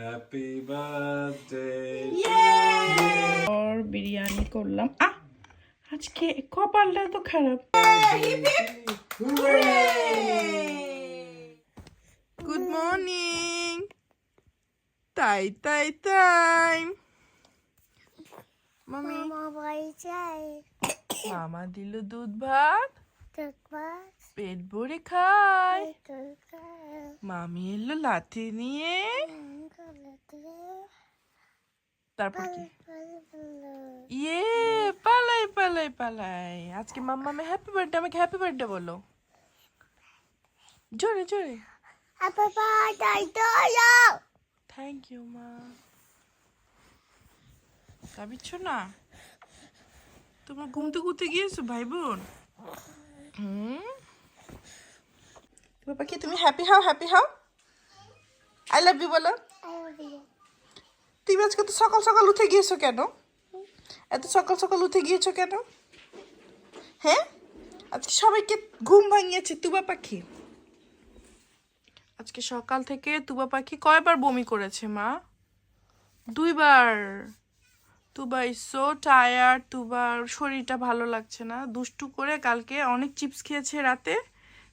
Happy birthday. ওর বিরিয়ানি করলাম। আহ! আজকে কপালটা তো খারাপ। গুড মর্নিং তাই তাই তাই মামি মামা দিল দুধ ভাত। পেট ভরে খায়। মামি এলো লাথি নিয়ে। তারপর কি? ইয়ে পালাই পালাই পালাই। আজকে মাম্মা আমি হ্যাপি বার্থডে আমাকে হ্যাপি বার্থডে বলো। জোরে জোরে। থ্যাংক ইউ মা। কাবিচ্ছ না। তোমার ঘুমতে ঘুরতে গিয়েছো ভাই বোন হুম? বাবা কি তুমি happy how happy how? I love you বলো। তুমি আজকে তো সকাল সকাল উঠে গিয়েছো কেন? এত সকাল সকাল উঠে গিয়েছো কেন? হ্যাঁ? আজকে সবাইকে ঘুম ভাঙিয়েছে, তুবা পাখি। আজকে সকাল থেকে তুবা পাখি কয়বার বমি করেছে, মা? দুইবার। তুবা ইজ সো টায়ার্ড তুবার শরীরটা ভালো লাগছে না। দুষ্টু করে কালকে অনেক চিপস খেয়েছে রাতে।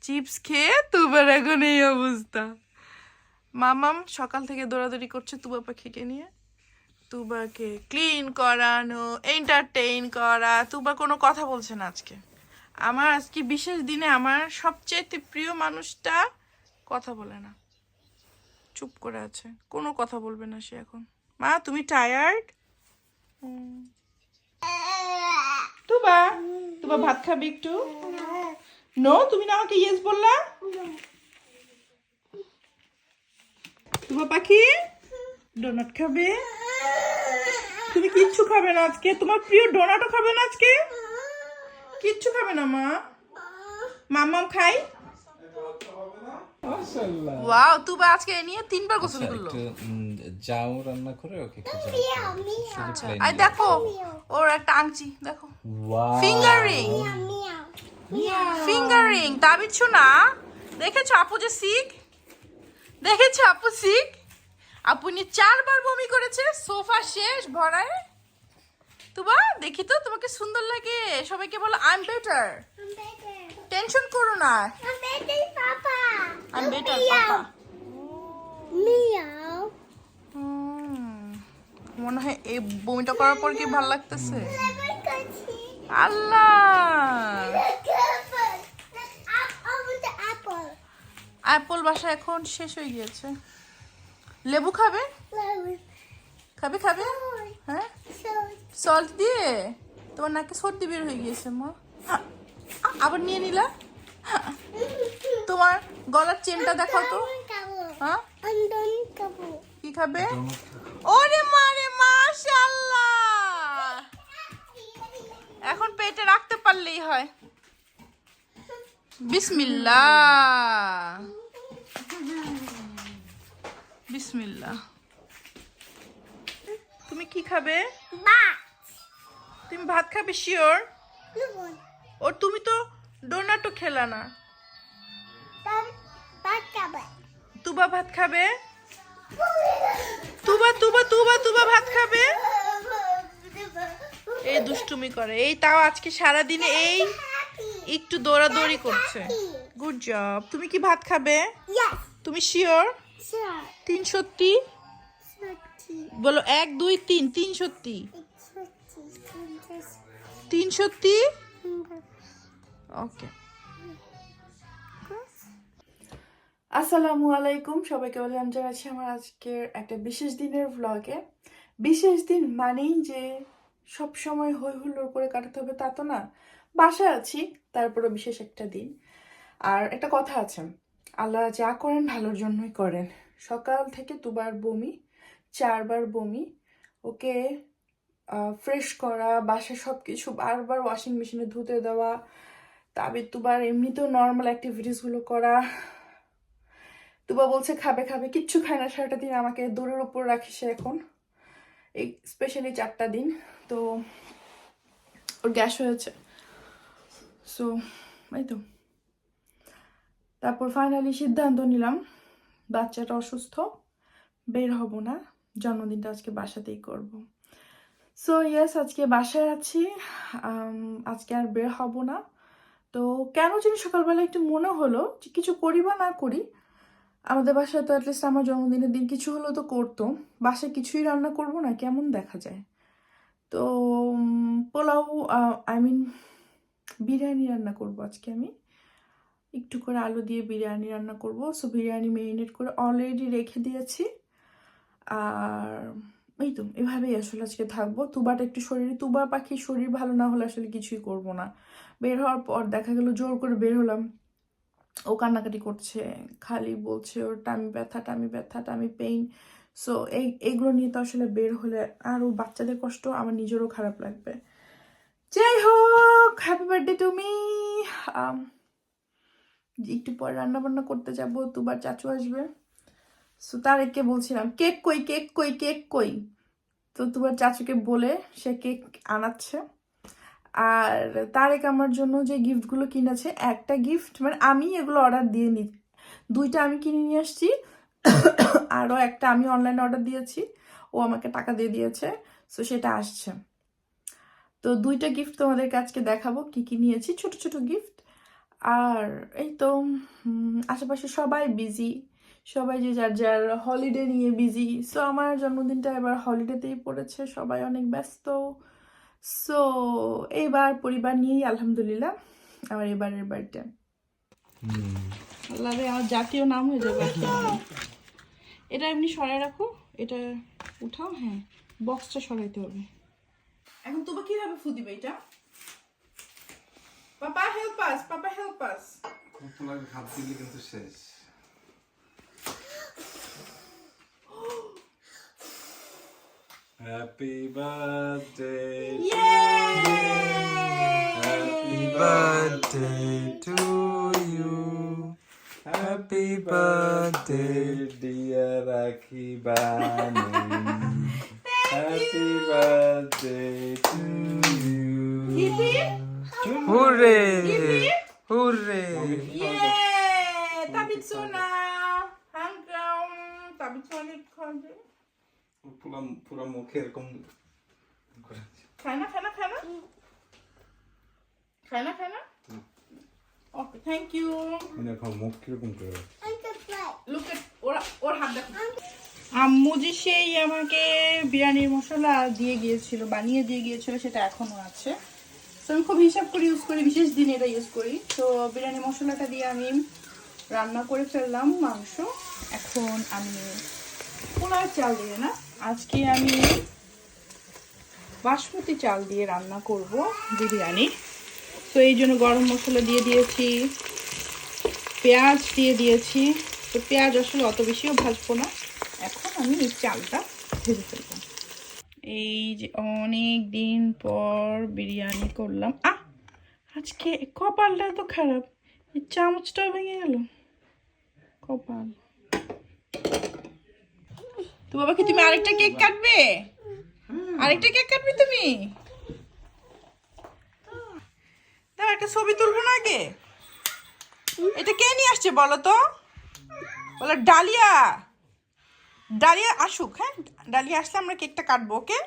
চিপস খেয়ে তুবার এখন এই অবস্থা। মামাম সকাল থেকে দৌড়াদৌড়ি করছে তুবা পাখিকে নিয়ে। তুবাকে ক্লিন করানো এন্টারটেইন করা। তুবা কোনো কথা বলছে না আজকে। আমার আজকে বিশেষ দিনে আমার সবচেয়ে প্রিয় মানুষটা কথা বলে না। চুপ করে আছে। কোনো কথা বলবে না সে এখন। মা, তুমি টায়ার্ড তুবা তুবা ভাত খাবি একটু? নো তুমি না আমাকে ইয়েস বললা? তুবা পাখি ডোনাট খাবে? তুমি কিচ্ছু খাবে না আজকে। তোমার প্রিয় ডোনাটও খাবে না আজকে? কিচ্ছু খাবে না মা? মামাম খাই। মাশাআল্লাহ। ওয়াও তুবা আজকে এ নিয়ে তিনবার গোসল করল। রান্না করে ওকে আই দেখো ওর একটা আংটি দেখো! ফিঙ্গারিং ফিঙ্গারিং তা বিচ্ছু না দেখেছ আপু যে শিখ? দেখেছ আপু শিখ? আপু নিয়ে চারবার বমি করেছে সোফা শেষ ভরায়। তুবা দেখি তো তোমাকে সুন্দর লাগে। সবাইকে বলো আই এম বেটার টেনশন করো না। Papa. I am better papa. মনে হয় এই বমিটা করার পর কি ভালো লাগতেছে? আল্লাহ! অ্যাপল বাসা এখন শেষ হয়ে গিয়েছে। লেবু খাবে? খাবে খাবে? হ্যাঁ? সল্ট দিয়ে? তোমার নাকে সর্দি বের হয়ে গিয়েছে মা। আবার নিয়ে নিলা। তোমার গলার চেনটা দেখাও তো। হ্যাঁ? কি খাবে? ওরে মারে মাশাআল্লাহ! এখন পেটে রাখতে পারলেই হয়। বিসমিল্লাহ! বিসমিল্লাহ। তুমি কি খাবে? তুমি ভাত খাবে শিওর? ও তুমি তো ডোনাটও খেলা না। তুবা ভাত খাবে? তুবা তুবা তুবা তুবা ভাত খাবে? এই দুষ্টুমি করে। এই তাও আজকে সারা দিনে এই একটু দৌড়াদৌড়ি করছে। গুড জব তুমি কি ভাত খাবে? তুমি শিওর? তিন সত্যি বলো, এক, দুই, তিন তিন সত্যি তিন সত্যি ওকে। আসসালামু আলাইকুম সবাইকে বললাম জানাচ্ছি আমার আজকের একটা বিশেষ দিনের ভ্লগে বিশেষ দিন মানেই যে সব সময় হই হুল্লোড় করে কাটাতে হবে তা তো না। বাসায় আছি তারপরে বিশেষ একটা দিন। আর একটা কথা আছে আল্লাহ যা করেন ভালোর জন্যই করেন। সকাল থেকে দুবার বমি, চারবার বমি, ওকে ফ্রেশ করা বাসা সব কিছু বারবার ওয়াশিং মেশিনে ধুতে দেওয়া তাবির দুবার, এমনিতেও নর্মাল অ্যাক্টিভিটিসগুলো করা। তুবা বলছে, খাবে খাবে। কিচ্ছু খায় না, সারাটা দিন আমাকে দূরের উপর রাখে সে এখন। এই স্পেশালি চারটা দিন। তো, ওর গ্যাস হয়েছে। সো এই তো। তারপর ফাইনালি সিদ্ধান্ত নিলাম, বাচ্চাটা অসুস্থ, বের হব না, জন্মদিনটা আজকে বাসাতেই করব। সো ইয়েস আজকে বাসায় আছি আজকে আর বের হব না। তো কেন জানি সকালবেলা একটু মনে হলো যে কিছু করি বা না করি, আমাদের বাসায় তো অ্যাটলিস্ট আমার জন্মদিনের দিন কিছু হলো তো করতো। বাসায় কিছুই রান্না করব না, কেমন দেখা যায়? তো পোলাও আই মিন বিরিয়ানি রান্না করব আজকে আমি। একটু করে আলু দিয়ে বিরিয়ানি রান্না করব। সো বিরিয়ানি মেরিনেট করে অলরেডি রেখে দিয়েছি। আর এই তো, এভাবেই আসলে আজকে থাকব। তুবাটা একটু শরীরে, তুবা পাখির শরীর ভালো না হলে আসলে কিছুই করব না। বের হওয়ার পর দেখা গেল জোর করে বের হলাম। ও কান্নাকাটি করছে, খালি বলছে ওর টামি ব্যথা টামি ব্যথা টামি পেইন সো এই এইগুলো নিয়ে তো আসলে বের হলে আর ও বাচ্চাদের কষ্ট, আমার নিজেরও খারাপ লাগবে। যাই হোক হ্যাপি বার্থডে টু মি একটু পরে রান্না বান্না করতে যাব, দুবার চাচু আসবে। সো তারেককে বলছিলাম, কেক কই কেক কই কেক কই? তো দুবার চাচুকে বলে সে কেক আনাচ্ছে। আর তারেক আমার জন্য যে গিফটগুলো কিনেছে, একটা গিফট মানে আমি এগুলো অর্ডার দিয়ে নি, দুইটা আমি কিনে নিয়ে আসছি, আরও একটা আমি অনলাইনে অর্ডার দিয়েছি, ও আমাকে টাকা দিয়ে দিয়েছে সো সেটা আসছে। তো দুইটা গিফট তোমাদের আজকে দেখাবো, কি কি নিয়েছি, ছোট ছোট গিফট। আর এই তো আশেপাশে সবাই বিজি সবাই যে যার যার হলিডে নিয়ে বিজি সো আমার জন্মদিনটা এবার হলিডেতেই পড়েছে সবাই অনেক ব্যস্ত। সো এইবার পরিবার নিয়েই আলহামদুলিল্লাহ আমার এবারের বার্থডে আল্লাহ রে আমার জাতীয় নাম হয়ে যাবে। এটা এমনি সরাই রাখো এটা উঠাও হ্যাঁ বক্সটা সরাইতে হবে। এখন তোমার কীভাবে ফু দিবে এটা? পাপা হেল্প আস পাপা হেল্প আস পোলার হাত দিলে কিন্তু শেষ happy birthday happy birthday to you happy birthday dear Rakhi bunny happy birthday hurray hurray Yay! Tabitsuna! Hanggang! Tabitsuna খাবে পুরা পুরা মুখে এরকম খায় না খায় না খায় না খায় না খায় না ওকে থ্যাংক ইউ এখন মুখ কীরকম করে I can play. Look at ওরা ওর হাত দেখো। আম্মু যে সেই আমাকে বিরিয়ানির মশলা দিয়ে গিয়েছিল বানিয়ে দিয়ে গিয়েছিল সেটা এখনও আছে। তো আমি খুব হিসাব করে ইউজ করি, বিশেষ দিন এটা ইউজ করি। তো, বিরিয়ানি মশলাটা দিয়ে আমি রান্না করে ফেললাম মাংস। এখন আমি পোলাও চাল দিয়ে না, আজকে আমি বাসমতি চাল দিয়ে রান্না করব বিরিয়ানি। তো, এই জন্য গরম মশলা দিয়ে দিয়েছি, পেঁয়াজ দিয়ে দিয়েছি। তো, পেঁয়াজ আসলে অত বেশিও ভাজবো না। এখন আমি এই চালটা ভেজে ফেলব। এই যে অনেক দিন পর বিরিয়ানি করলাম। আহ, আজকে কপালটা তো খারাপ। এই চামচটাও ভেঙে গেল। কপাল। তো বাবা কি তুমি আরেকটা কেক কাটবে? আরেকটা কেক কাটবে তুমি? দাও, একটা ছবি তুলবো না আগে? এটা কে নিয়ে আসছে বলো তো? বলো, ডালিয়া। ডালিয়া আসুক হ্যাঁ? ডালিয়া আসলে আমরা কেকটা কাটবো ওকে?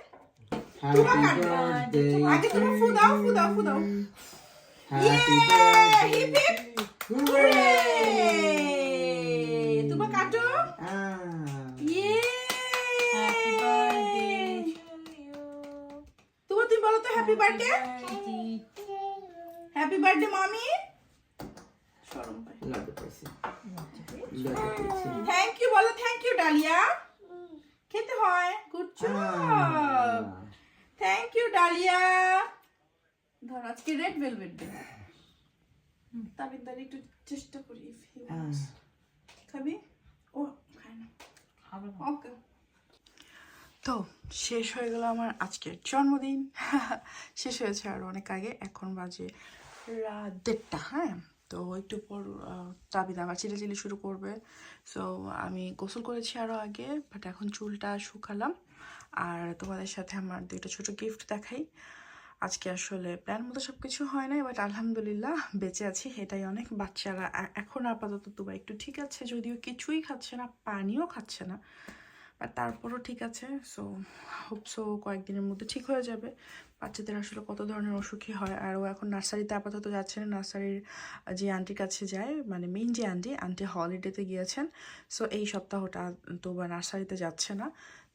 তুবা কাটবে আগে ফু দাও ফু দাও ফু কাটো? তুমি বলো তো হ্যাপি বার্থডে হ্যাপি বার্থডে মামি থ্যাংক ইউ বলো থ্যাংক ইউ ডালিয়া। খেতে হয়। Good job thank you Dalia ধর আজকে রেড ভেলভেট ডে তাবিদ দাঁড়িয়ে একটু চেষ্টা করি খাবি? ও না। ওকে তো শেষ হয়ে গেল আমার আজকের জন্মদিন। শেষ হয়েছে আর অনেক আগে। এখন বাজে রাত দেড়টা হ্যাঁ? তো একটু পর চাবি আবার চিলি শুরু করবে। সো আমি গোসল করেছি আরও আগে বাট এখন চুলটা শুকালাম। আর তোমাদের সাথে আমার দুইটা ছোট গিফট দেখাই। আজকে আসলে প্ল্যান মতো সব কিছু হয় নাই বাট আলহামদুলিল্লাহ বেঁচে আছি, এটাই অনেক। বাচ্চারা এখন আপাতত তুবা একটু ঠিক আছে, যদিও কিছুই খাচ্ছে না, পানিও খাচ্ছে না আর তারপরও ঠিক আছে। সো হোপ সো কয়েকদিনের মধ্যে ঠিক হয়ে যাবে। বাচ্চাদের আসলে কত ধরনের অসুখই হয়? আর ও এখন নার্সারিতে আপাতত যাচ্ছে না। নার্সারির যে আন্টির কাছে যায় মানে মেন যে আন্টি আন্টি হলিডেতে গিয়েছেন। সো এই সপ্তাহটা তো বা নার্সারিতে যাচ্ছে না।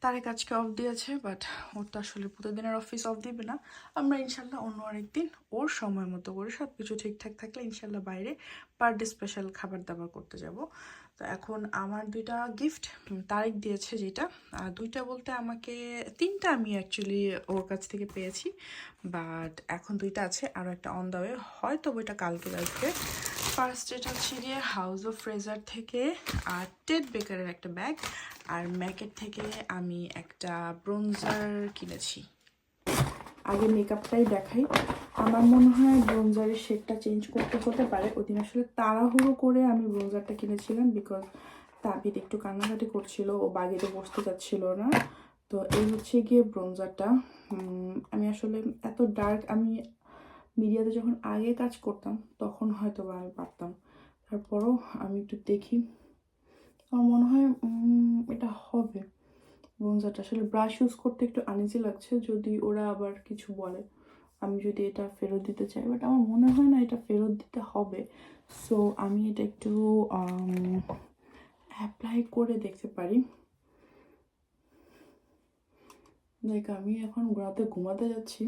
তার কাজকে অফ দিয়েছে বাট ওর তো আসলে প্রতিদিনের অফিস অফ দিবে না। আমরা ইনশাল্লাহ অন্য আরেকদিন ওর সময় মতো করে সব কিছু ঠিকঠাক থাকলে ইনশাল্লাহ বাইরে বার্থডে স্পেশাল খাবার দাবার করতে যাব। তো এখন আমার দুইটা গিফট তারিখ দিয়েছে যেটা। আর দুইটা বলতে আমাকে তিনটা আমি অ্যাকচুয়ালি ওর কাছ থেকে পেয়েছি। বাট এখন দুইটা আছে আরও একটা অন দ্য ওয়ে হয়তো বইটা কালকে আসবে ফার্স্ট এটা হচ্ছে গিয়ে হাউস অফ ফ্রেজার থেকে, আর টেড বেকারের একটা ব্যাগ আর ম্যাকেট থেকে আমি একটা ব্রোঞ্জার কিনেছি। আগে মেকআপটাই দেখাই। আমার মনে হয় ব্রোঞ্জারের শেডটা চেঞ্জ করতে হতে পারে। ওই দিন আসলে তাড়াহুড়ো করে আমি ব্রোঞ্জারটা কিনেছিলাম বিকজ তাবিদ একটু কান্নাকাটি করছিল, ও বাগিতে বসতে যাচ্ছিল না। তো এই হচ্ছে গিয়ে ব্রোঞ্জারটা আমি আসলে এত ডার্ক আমি মিডিয়াতে যখন আগে কাজ করতাম, তখন হয়তো বা আমি পারতাম। তারপরও আমি একটু দেখি। আমার মনে হয় এটা হবে। ব্রোঞ্জারটা। আসলে ব্রাশ ইউজ করতে একটু আনিজি লাগছে, যদি ওরা আবার কিছু বলে। আমি যদি এটা ফেরত দিতে চাই বাট আমার মনে হয় না এটা ফেরত দিতে হবে। সো আমি এটা একটু অ্যাপ্লাই করে দেখতে পারি। দেখ আমি এখন রাতে ঘুমাতে যাচ্ছি।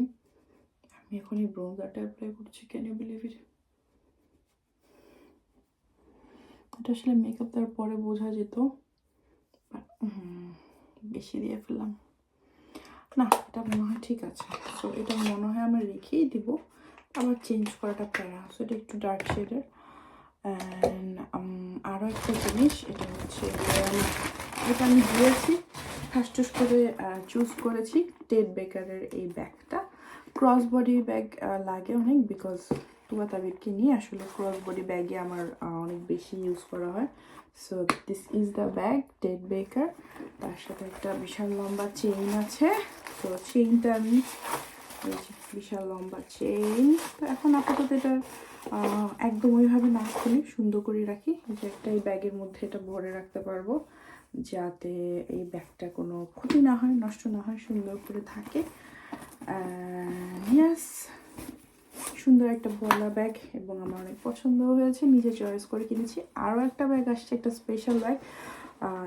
আমি এখন এই ব্রোঞ্জারটা অ্যাপ্লাই করছি ক্যান ইউ বিলিভ ইট এটা আসলে মেকআপ দেওয়ার পরে বোঝা যেত বেশি দিয়ে ফেললাম। না, এটা মনে হয় ঠিক আছে। সো এটা মনে হয় আমরা রেখেই দিব। আবার চেঞ্জ করাটা প্যারা। সো এটা একটু ডার্ক শেডের আরও একটা জিনিস, এটা হচ্ছে এটা আমি দিয়েছি ফার্স্ট করে চুজ করেছি টেড বেকারের এই ব্যাগটা। ক্রস বডি ব্যাগ লাগে অনেক বিকজ তুয়া তাবিদকে নিয়ে আসলে ক্রস বডি ব্যাগে আমার অনেক বেশি ইউজ করা হয়। So this is the bag Ted Baker তার সাথে একটা বিশাল লম্বা চেইন আছে। তো চেইনটা আমি বিশাল লম্বা চেইন তো এখন আপাতত এটা একদম ওইভাবে না খুলি সুন্দর করে রাখি। যে একটা এই ব্যাগের মধ্যে এটা ভরে রাখতে পারব। যাতে এই ব্যাগটা কোনো ক্ষতি না হয়, নষ্ট না হয়, সুন্দর করে থাকে। ইয়াস সুন্দর একটা বলা ব্যাগ এবং আমার অনেক পছন্দ হয়েছে। নিজে চয়েস করে কিনেছি। আরও একটা ব্যাগ আসছে, একটা স্পেশাল ব্যাগ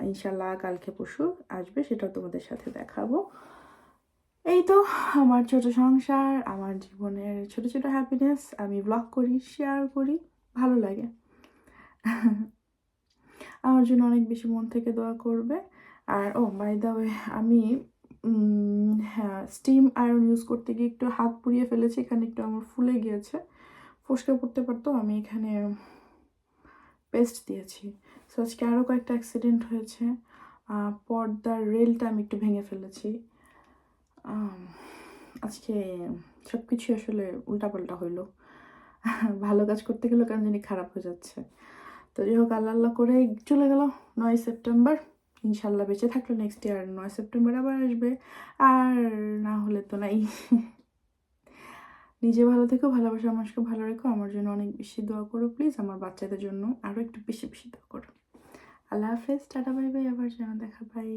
ইনশাল্লাহ কালকে পরশু আসবে সেটাও তোমাদের সাথে দেখাবো। এই তো আমার ছোট সংসার, আমার জীবনের ছোট ছোট হ্যাপিনেস আমি ব্লগ করি শেয়ার করি, ভালো লাগে। আমার জন্য অনেক বেশি মন থেকে দোয়া করবে। আর ও বাই দা ওয়ে আমি হ্যাঁ স্টিম আয়রন ইউজ করতে গিয়ে একটু হাত পুড়িয়ে ফেলেছি, এখানে একটু আমার ফুলে গিয়েছে। ফসকে পড়তে পারতো, আমি এখানে পেস্ট দিয়েছি। সো আজকে আরও কয়েকটা অ্যাক্সিডেন্ট হয়েছে। পর্দার রেলটা আমি একটু ভেঙে ফেলেছি। আজকে সব কিছু আসলে উল্টাপাল্টা হইল। ভালো কাজ করতে গেলেও কেন জানি খারাপ হয়ে যাচ্ছে। তো যাই হোক, আল্লাহ করে চলে গেল নয় সেপ্টেম্বর ইনশাল্লাহ বেঁচে থাকল নেক্সট ইয়ার নয় সেপ্টেম্বর আবার আসবে। আর না হলে তো নাই। নিজে ভালো থেকো, ভালোবাসা মানুষকে ভালো রেখো, আমার জন্য অনেক বেশি দোয়া করো প্লিজ আমার বাচ্চাদের জন্য আরও একটু বেশি বেশি দোয়া করো। আল্লাহ হাফেজ, টাটা বাই বাই আবার যেন দেখা বাই